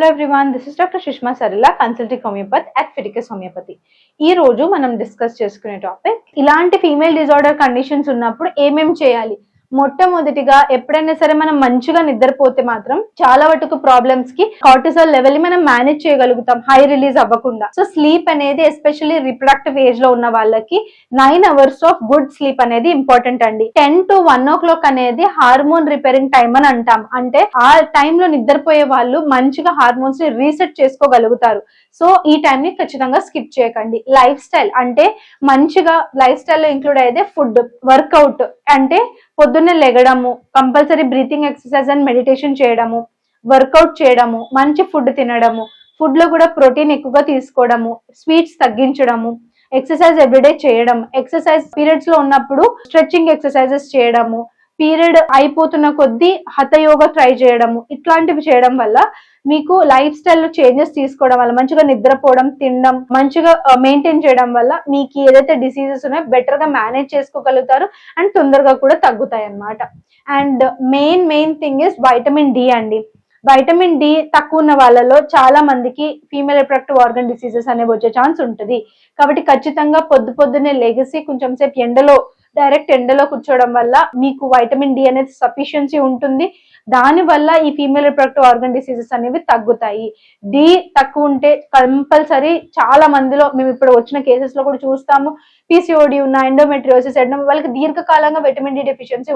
Hello everyone this is doctor Sushma Sarila consulting homeopathy at Fiticus homeopathy ఈ రోజు మనం discuss చేసుకునే topic ఇలాంటి ఫీమేల్ డిజార్డర్ కండిషన్స్ ఉన్నప్పుడు ఏమేం చేయాలి? మొట్టమొదటిగా ఎప్పుడైనా సరే మనం మంచిగా నిద్రపోతే మాత్రం చాలా వరకు ప్రాబ్లమ్స్కి కార్టిసాల్ లెవెల్ని మనం మేనేజ్ చేయగలుగుతాం హై రిలీజ్ అవ్వకుండా. సో స్లీప్ అనేది ఎస్పెషల్లీ రిప్రొడక్టివ్ ఏజ్లో ఉన్న వాళ్ళకి nine hours of good sleep అనేది ఇంపార్టెంట్ అండి. Ten to one o'clock అనేది హార్మోన్ రిపేరింగ్ టైం అని అంటాం. అంటే ఆ టైంలో నిద్రపోయే వాళ్ళు మంచిగా హార్మోన్స్ని రీసెట్ చేసుకోగలుగుతారు. సో ఈ టైం ని ఖచ్చితంగా స్కిప్ చేయకండి. లైఫ్ స్టైల్ అంటే మంచిగా లైఫ్ స్టైల్లో ఇంక్లూడ్ అయ్యేదే ఫుడ్ వర్కౌట్ అంటే పొద్దున్నే లెగడము compulsory breathing exercise and meditation చేయడము వర్కౌట్ చేయడము మంచి ఫుడ్ తినడము ఫుడ్లో కూడా ప్రోటీన్ ఎక్కువగా తీసుకోవడము స్వీట్స్ తగ్గించడము ఎక్సర్సైజ్ ఎవ్రీడే చేయడం ఎక్సర్సైజ్ పీరియడ్స్లో ఉన్నప్పుడు స్ట్రెచ్చింగ్ ఎక్సర్సైజెస్ చేయడము పీరియడ్ అయిపోతున్న కొద్దీ హతయోగ ట్రై చేయడము ఇట్లాంటివి చేయడం వల్ల మీకు లైఫ్ స్టైల్ చేంజెస్ తీసుకోవడం వల్ల మంచిగా నిద్రపోవడం తినడం మంచిగా మెయింటైన్ చేయడం వల్ల మీకు ఏదైతే డిసీజెస్ ఉన్నాయో బెటర్గా మేనేజ్ చేసుకోగలుగుతారు అండ్ తొందరగా కూడా తగ్గుతాయి అన్నమాట and main main thing is vitamin D అండి. వైటమిన్ డి తక్కువ ఉన్న వాళ్ళలో చాలా మందికి ఫీమేల్ రిప్రొడక్టివ్ ఆర్గన్ డిసీజెస్ అనేవి వచ్చే ఛాన్స్ ఉంటుంది. కాబట్టి ఖచ్చితంగా పొద్దు పొద్దున్నే లెగసి కొంచెం సేపు ఎండలో డైరెక్ట్ ఎండలో కూర్చోవడం వల్ల మీకు వైటమిన్ డి అనేది సఫిషియన్సీ ఉంటుంది. దాని వల్ల ఈ ఫీమేల్ రిప్రొడక్టివ్ ఆర్గన్ డిసీజెస్ అనేవి తగ్గుతాయి. డి తక్కువ ఉంటే కంపల్సరీ చాలా మందిలో మేము ఇప్పుడు వచ్చిన కేసెస్లో కూడా చూస్తాము. పిసిఓడి ఉన్న ఎండోమెట్రియోసిస్ ఎండో వాళ్ళకి దీర్ఘకాలంగా విటమిన్ డి డెఫిషియన్సీ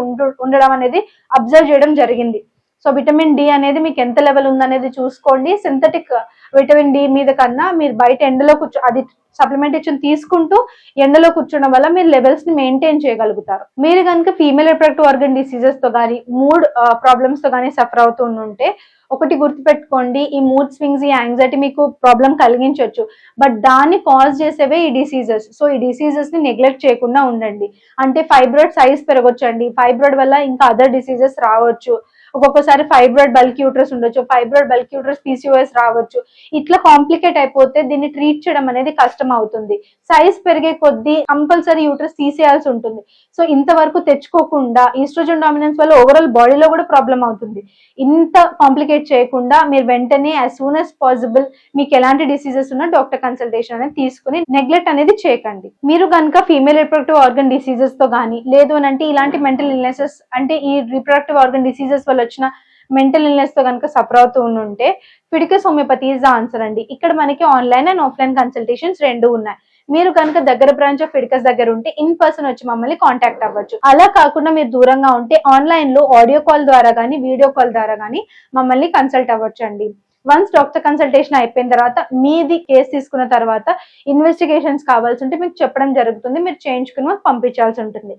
ఉండడం అనేది అబ్జర్వ్ చేయడం జరిగింది. సో విటమిన్ డి అనేది మీకు ఎంత లెవెల్ ఉందనేది చూసుకోండి. సింథటిక్ విటమిన్ డి మీద కన్నా మీరు బయట ఎండలో కూర్చో అది సప్లిమెంటేషన్ తీసుకుంటూ ఎండలో కూర్చోడం వల్ల మీరు లెవెల్స్ని మెయింటైన్ చేయగలుగుతారు. మీరు కనుక ఫీమేల్ రిప్రొడక్టివ్ ఆర్గన్ డిసీజెస్తో కానీ మూడ్ ప్రాబ్లమ్స్తో కానీ సఫర్ అవుతుంటే ఒకటి గుర్తుపెట్టుకోండి. ఈ మూడ్ స్వింగ్స్ ఈ యాంగ్జైటీ మీకు ప్రాబ్లం కలిగించవచ్చు బట్ దాన్ని కాజ్ చేసేవే ఈ డిసీజెస్ సో ఈ డిసీజెస్ని నెగ్లెక్ట్ చేయకుండా ఉండండి. అంటే ఫైబ్రాయిడ్ సైజ్ పెరగొచ్చండి. ఫైబ్రాయిడ్ వల్ల ఇంకా అదర్ డిసీజెస్ రావచ్చు. ఒక్కొక్కసారి ఫైబ్రాయిడ్ బల్క్ యూట్రస్ ఉండొచ్చు ఫైబ్రాయిడ్ బల్క్ యూట్రస్ పీసీఓఎస్ రావచ్చు. ఇట్లా కాంప్లికేట్ అయిపోతే దీన్ని ట్రీట్ చేయడం అనేది కష్టం అవుతుంది. సైజ్ పెరిగే కొద్దీ కంపల్సరీ యూట్రస్ తీసేయాల్సి ఉంటుంది. సో ఇంతవరకు తెచ్చుకోకుండా ఈస్ట్రోజన్ డామినెన్స్ వల్ల ఓవరాల్ బాడీలో కూడా ప్రాబ్లం అవుతుంది. ఇంత కాంప్లికేట్ చేయకుండా మీరు వెంటనే యాజ్ సూన్ యాజ్ పాసిబుల్ మీకు ఎలాంటి డిసీజెస్ ఉన్నా డాక్టర్ కన్సల్టేషన్ అనేది తీసుకుని నెగ్లెక్ట్ అనేది చేయకండి. మీరు కనుక ఫీమేల్ రిప్రొడక్టివ్ ఆర్గన్ డిసీజెస్తో కానీ లేదు అని అంటే ఇలాంటి మెంటల్ ఇల్నెసెస్ అంటే ఈ రిప్రొడక్టివ్ ఆర్గన్ డిసీజెస్ వల్ల వచ్చిన మెంటల్ ఇల్నెస్తో కనుక సఫర్ అవుతూ ఉంటే Fiticus homeopathy is the answer అండి. ఇక్కడ మనకి ఆన్లైన్ అండ్ ఆఫ్లైన్ కన్సల్టేషన్స్ రెండు ఉన్నాయి. మీరు కనుక దగ్గర బ్రాంచ్ ఆఫ్ ఫిడికస్ దగ్గర ఉంటే ఇన్ పర్సన్ వచ్చి మమ్మల్ని కాంటాక్ట్ అవ్వచ్చు. అలా కాకుండా మీరు దూరంగా ఉంటే ఆన్లైన్లో ఆడియో కాల్ ద్వారా కానీ వీడియో కాల్ ద్వారా కానీ మమ్మల్ని కన్సల్ట్ అవ్వచ్చు అండి వన్స్ డాక్టర్ కన్సల్టేషన్ అయిపోయిన తర్వాత మీది కేసు తీసుకున్న తర్వాత ఇన్వెస్టిగేషన్స్ కావాల్సి ఉంటే మీకు చెప్పడం జరుగుతుంది మీరు చేయించుకుని మాకు పంపించాల్సి ఉంటుంది.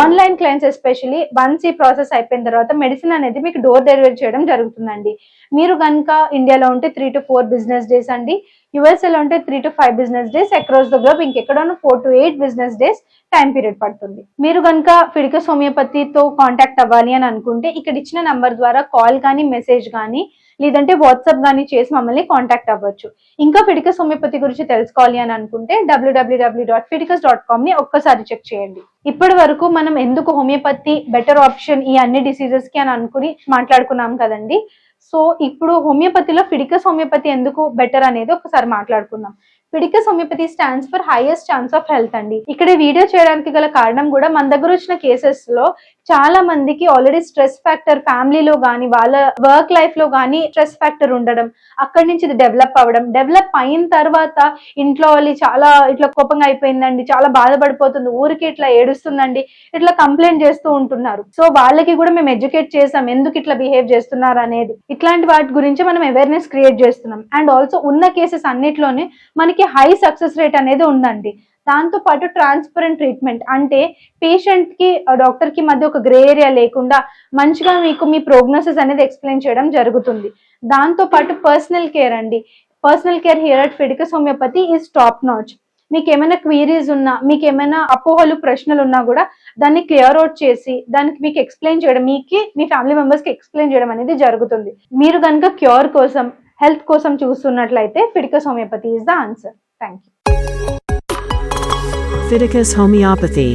ఆన్లైన్ క్లైంట్స్ ఎస్పెషలీ వన్స్ ఈ ప్రాసెస్ అయిపోయిన తర్వాత మెడిసిన్ అనేది మీకు డోర్ డెలివరీ చేయడం జరుగుతుందండి. మీరు కనుక ఇండియాలో ఉంటే three to four business days అండి. యుఎస్ఏలో ఉంటే three to five business days across the globe ఇంకెక్కడోనూ four to eight business days time period పడుతుంది. మీరు కనుక ఫిడికస్ హోమియోపతితో కాంటాక్ట్ అవ్వాలి అని అనుకుంటే ఇక్కడ ఇచ్చిన నంబర్ ద్వారా కాల్ కానీ మెసేజ్ కానీ లేదంటే వాట్సాప్ కానీ చేసి మమ్మల్ని కాంటాక్ట్ అవ్వచ్చు. ఇంకా ఫిడికస్ హోమియోపతి గురించి తెలుసుకోవాలి అని అనుకుంటే డబ్ల్యూడబ్ల్యూడబ్ల్యూ డాట్ ఫిడికస్ డాట్ కామ్ని ఒక్కసారి చెక్ చేయండి. ఇప్పటి వరకు మనం ఎందుకు హోమియోపతి బెటర్ ఆప్షన్ ఈ అన్ని డిసీజెస్కి అని అనుకుని మాట్లాడుకున్నాం కదండి. సో ఇప్పుడు హోమియోపతిలో ఫిడికస్ హోమియోపతి ఎందుకు బెటర్ అనేది ఒకసారి మాట్లాడుకుందాం. Fiticus homeopathy stands for highest chance of health అండి. ఇక్కడ వీడియో చేయడానికి గల కారణం కూడా మన దగ్గర వచ్చిన కేసెస్లో చాలా మందికి ఆల్రెడీ స్ట్రెస్ ఫ్యాక్టర్ ఫ్యామిలీలో కానీ వాళ్ళ వర్క్ లైఫ్లో కానీ స్ట్రెస్ ఫ్యాక్టర్ ఉండడం అక్కడి నుంచి ఇది డెవలప్ అవ్వడం డెవలప్ అయిన తర్వాత ఇంట్లో వాళ్ళు చాలా ఇట్లా కోపంగా అయిపోయిందండి చాలా బాధపడిపోతుంది ఊరికి ఇట్లా ఏడుస్తుందండి ఇట్లా కంప్లైంట్ చేస్తూ ఉంటున్నారు. సో వాళ్ళకి కూడా మేము ఎడ్యుకేట్ చేసాం ఎందుకు ఇట్లా బిహేవ్ చేస్తున్నారు అనేది. ఇట్లాంటి వాటి గురించి మనం అవేర్నెస్ క్రియేట్ చేస్తున్నాం. అండ్ ఆల్సో ఉన్న కేసెస్ అన్నిట్లోనే మనకి మనకి హై సక్సెస్ రేట్ అనేది ఉందండి. దాంతో పాటు ట్రాన్స్పరెంట్ ట్రీట్మెంట్ అంటే పేషెంట్కి డాక్టర్కి మధ్య ఒక గ్రే ఏరియా లేకుండా మంచిగా మీకు మీ ప్రోగ్నోసిస్ అనేది ఎక్స్ప్లెయిన్ చేయడం జరుగుతుంది. దాంతో పాటు పర్సనల్ కేర్ అండి. Personal care here at Fiticus homeopathy is top notch మీకు ఏమైనా క్వీరీస్ ఉన్నా మీకు ఏమైనా అపోహలు ప్రశ్నలు ఉన్నా కూడా దాన్ని క్లియర్ అవుట్ చేసి దానికి మీకు ఎక్స్ప్లెయిన్ చేయడం మీకు మీ ఫ్యామిలీ మెంబర్స్కి ఎక్స్ప్లెయిన్ చేయడం అనేది జరుగుతుంది. మీరు కనుక క్యూర్ కోసం హెల్త్ కోసం చూస్తున్నట్లయితే Fiticus homeopathy is the answer thank you Fiticus Homeopathy